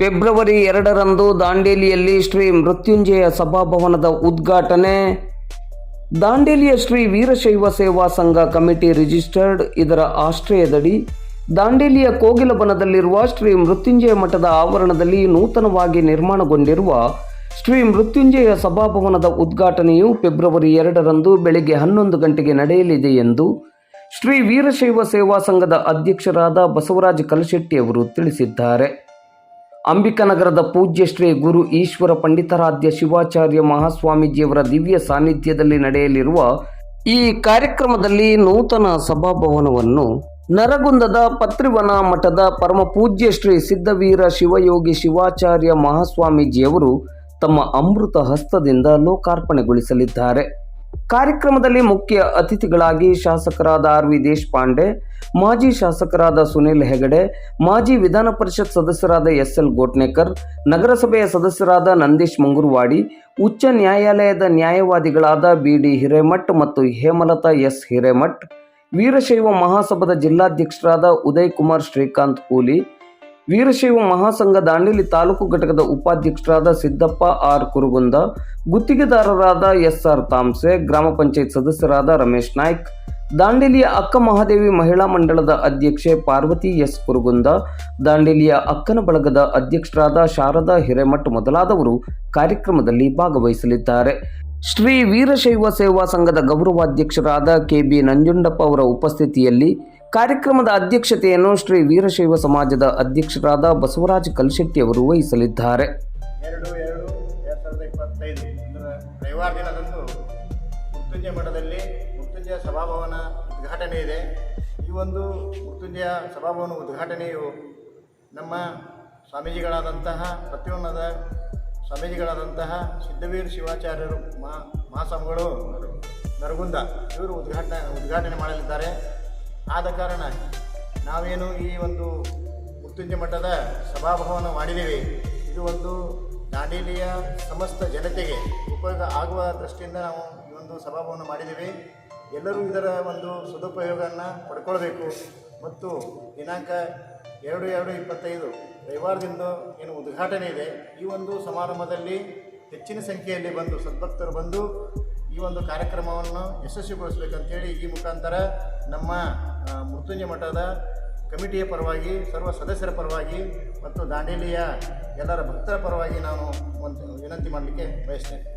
February ಎರಡರಂದು ದಾಂಡೇಲಿಯಲ್ಲಿ ಶ್ರೀ ಮೃತ್ಯುಂಜಯ ಸಭಾಭವನದ ಉದ್ಘಾಟನೆ. ದಾಂಡೇಲಿಯ ಶ್ರೀ ವೀರಶೈವ ಸೇವಾ ಸಂಘ ಕಮಿಟಿ ರಿಜಿಸ್ಟರ್ಡ್. ಇದರ ಆಶ್ರಯದಡಿ ದಾಂಡೇಲಿಯ ಕೋಗಿಲಬನದಲ್ಲಿರುವ ಶ್ರೀ ಮೃತ್ಯುಂಜಯ ಮಠದ ಆವರಣದಲ್ಲಿ ನೂತನವಾಗಿ ನಿರ್ಮಾಣಗೊಂಡಿರುವ ಶ್ರೀ ಮೃತ್ಯುಂಜಯ ಸಭಾಭವನದ ಉದ್ಘಾಟನೆಯು ಫೆಬ್ರವರಿ ಎರಡರಂದು ಬೆಳಗ್ಗೆ ಹನ್ನೊಂದು ಗಂಟೆಗೆ ನಡೆಯಲಿದೆ ಎಂದು ಶ್ರೀ ವೀರಶೈವ ಸೇವಾ ಸಂಘದ ಅಧ್ಯಕ್ಷರಾದ ಬಸವರಾಜ ಕಲಶೆಟ್ಟಿಯವರು ತಿಳಿಸಿದ್ದಾರೆ. ಅಂಬಿಕನಗರದ ಪೂಜ್ಯ ಶ್ರೀ ಗುರು ಈಶ್ವರ ಪಂಡಿತಾರಾಧ್ಯ ಶಿವಾಚಾರ್ಯ ಮಹಾಸ್ವಾಮೀಜಿಯವರ ದಿವ್ಯ ಸಾನ್ನಿಧ್ಯದಲ್ಲಿ ನಡೆಯಲಿರುವ ಈ ಕಾರ್ಯಕ್ರಮದಲ್ಲಿ ನೂತನ ಸಭಾಭವನವನ್ನು ನರಗುಂದದ ಪತ್ರಿವನ ಮಠದ ಪರಮ ಪೂಜ್ಯ ಶ್ರೀ ಸಿದ್ಧವೀರ ಶಿವಯೋಗಿ ಶಿವಾಚಾರ್ಯ ಮಹಾಸ್ವಾಮೀಜಿಯವರು ತಮ್ಮ ಅಮೃತ ಹಸ್ತದಿಂದ ಲೋಕಾರ್ಪಣೆಗೊಳಿಸಲಿದ್ದಾರೆ. ಕಾರ್ಯಕ್ರಮದಲ್ಲಿ ಮುಖ್ಯ ಅತಿಥಿಗಳಾಗಿ ಶಾಸಕರಾದ ಆರ್ ವಿ ದೇಶಪಾಂಡೆ, ಮಾಜಿ ಶಾಸಕರಾದ ಸುನಿಲ್ ಹೆಗಡೆ, ಮಾಜಿ ವಿಧಾನ ಪರಿಷತ್ ಸದಸ್ಯರಾದ ಎಸ್ ಎಲ್ ಗೋಟ್ನೇಕರ್, ನಗರಸಭೆಯ ಸದಸ್ಯರಾದ ನಂದೀಶ್ ಮಂಗುರ್ವಾಡಿ, ಉಚ್ಚ ನ್ಯಾಯಾಲಯದ ನ್ಯಾಯವಾದಿಗಳಾದ ಬಿ ಡಿ ಹಿರೇಮಠ್ ಮತ್ತು ಹೇಮಲತಾ ಎಸ್. ಹಿರೇಮಠ್, ವೀರಶೈವ ಮಹಾಸಭಾದ ಜಿಲ್ಲಾಧ್ಯಕ್ಷರಾದ ಉದಯ್ ಕುಮಾರ್ ಶ್ರೀಕಾಂತ್ ಕೂಲಿ ವೀರಶೈವ ಮಹಾಸಂಘ ದಾಂಡೇಲಿ ತಾಲೂಕು ಘಟಕದ ಉಪಾಧ್ಯಕ್ಷರಾದ ಸಿದ್ದಪ್ಪ ಆರ್ ಕುರುಗುಂದ, ಗುತ್ತಿಗೆದಾರರಾದ ಎಸ್ ಆರ್ ತಾಮ್ಸೆ, ಗ್ರಾಮ ಪಂಚಾಯತ್ ಸದಸ್ಯರಾದ ರಮೇಶ್ ನಾಯ್ಕ್, ದಾಂಡೇಲಿಯ ಅಕ್ಕ ಮಹಾದೇವಿ ಮಹಿಳಾ ಮಂಡಳದ ಅಧ್ಯಕ್ಷೆ ಪಾರ್ವತಿ ಎಸ್ ಕುರುಗುಂದ, ದಾಂಡೇಲಿಯ ಅಕ್ಕನ ಬಳಗದ ಅಧ್ಯಕ್ಷರಾದ ಶಾರದಾ ಹಿರೇಮಠ್ ಮೊದಲಾದವರು ಕಾರ್ಯಕ್ರಮದಲ್ಲಿ ಭಾಗವಹಿಸಲಿದ್ದಾರೆ. ಶ್ರೀ ವೀರಶೈವ ಸೇವಾ ಸಂಘದ ಗೌರವಾಧ್ಯಕ್ಷರಾದ ಕೆ ಬಿ ನಂಜುಂಡಪ್ಪ ಅವರ ಉಪಸ್ಥಿತಿಯಲ್ಲಿ ಕಾರ್ಯಕ್ರಮದ ಅಧ್ಯಕ್ಷತೆಯನ್ನು ಶ್ರೀ ವೀರಶೈವ ಸಮಾಜದ ಅಧ್ಯಕ್ಷರಾದ ಬಸವರಾಜ ಕಲ್ಶೆಟ್ಟಿ ಅವರು ವಹಿಸಲಿದ್ದಾರೆ. ಎರಡು ಎರಡು ಎರಡು ಸಾವಿರದ ಇಪ್ಪತ್ತೈದು ಅಂದರೆ ದಿನದಂದು ಮೃತ್ಯುಂಜಯ ಮಠದಲ್ಲಿ ಮೃತ್ಯುಂಜಯ ಸಭಾಭವನ ಉದ್ಘಾಟನೆ ಇದೆ. ಈ ಒಂದು ಮೃತ್ಯುಂಜಯ ಸಭಾಭವನ ಉದ್ಘಾಟನೆಯು ನಮ್ಮ ಸ್ವಾಮೀಜಿಗಳಾದಂತಹ ಪ್ರತಿಯೊಂದದ ಸ್ವಾಮೀಜಿಗಳಾದಂತಹ ಸಿದ್ಧವೀರ್ ಶಿವಾಚಾರ್ಯರು ಮಹಾ ಮಹಾಸ್ವಾಮಿಗಳು ನರಗುಂದ ಇವರು ಉದ್ಘಾಟನೆ ಉದ್ಘಾಟನೆ ಮಾಡಲಿದ್ದಾರೆ. ಆದ ಕಾರಣ ನಾವೇನು ಈ ಒಂದು ಮೃತ್ಯುಂಜಯ ಮಠದ ಸಭಾಭವನ ಮಾಡಿದ್ದೀವಿ. ಇದು ಒಂದು ದಾಂಡೇಲಿಯ ಸಮಸ್ತ ಜನತೆಗೆ ಉಪಯೋಗ ಆಗುವ ದೃಷ್ಟಿಯಿಂದ ನಾವು ಈ ಒಂದು ಸಭಾಭವನ ಮಾಡಿದ್ದೀವಿ. ಎಲ್ಲರೂ ಇದರ ಒಂದು ಸದುಪಯೋಗವನ್ನು ಪಡ್ಕೊಳ್ಬೇಕು. ಮತ್ತು ದಿನಾಂಕ ಎರಡು ಎರಡು ಇಪ್ಪತ್ತೈದು ರವಿವಾರದಿಂದ ಏನು ಉದ್ಘಾಟನೆ ಇದೆ. ಈ ಒಂದು ಸಮಾರಂಭದಲ್ಲಿ ಹೆಚ್ಚಿನ ಸಂಖ್ಯೆಯಲ್ಲಿ ಬಂದು ಸದ್ಭಕ್ತರು ಬಂದು ಈ ಒಂದು ಕಾರ್ಯಕ್ರಮವನ್ನು ಯಶಸ್ವಿಗೊಳಿಸಬೇಕಂತೇಳಿ ಈ ಮುಖಾಂತರ ನಮ್ಮ ಮೃತ್ಯುಂಜಯ ಮಠದ ಕಮಿಟಿಯ ಪರವಾಗಿ, ಸರ್ವ ಸದಸ್ಯರ ಪರವಾಗಿ ಮತ್ತು ದಾಂಡೇಲಿಯ ಎಲ್ಲರ ಭಕ್ತರ ಪರವಾಗಿ ನಾನು ಒಂದು ವಿನಂತಿ ಮಾಡಲಿಕ್ಕೆ ಬಯಸ್ತೇನೆ.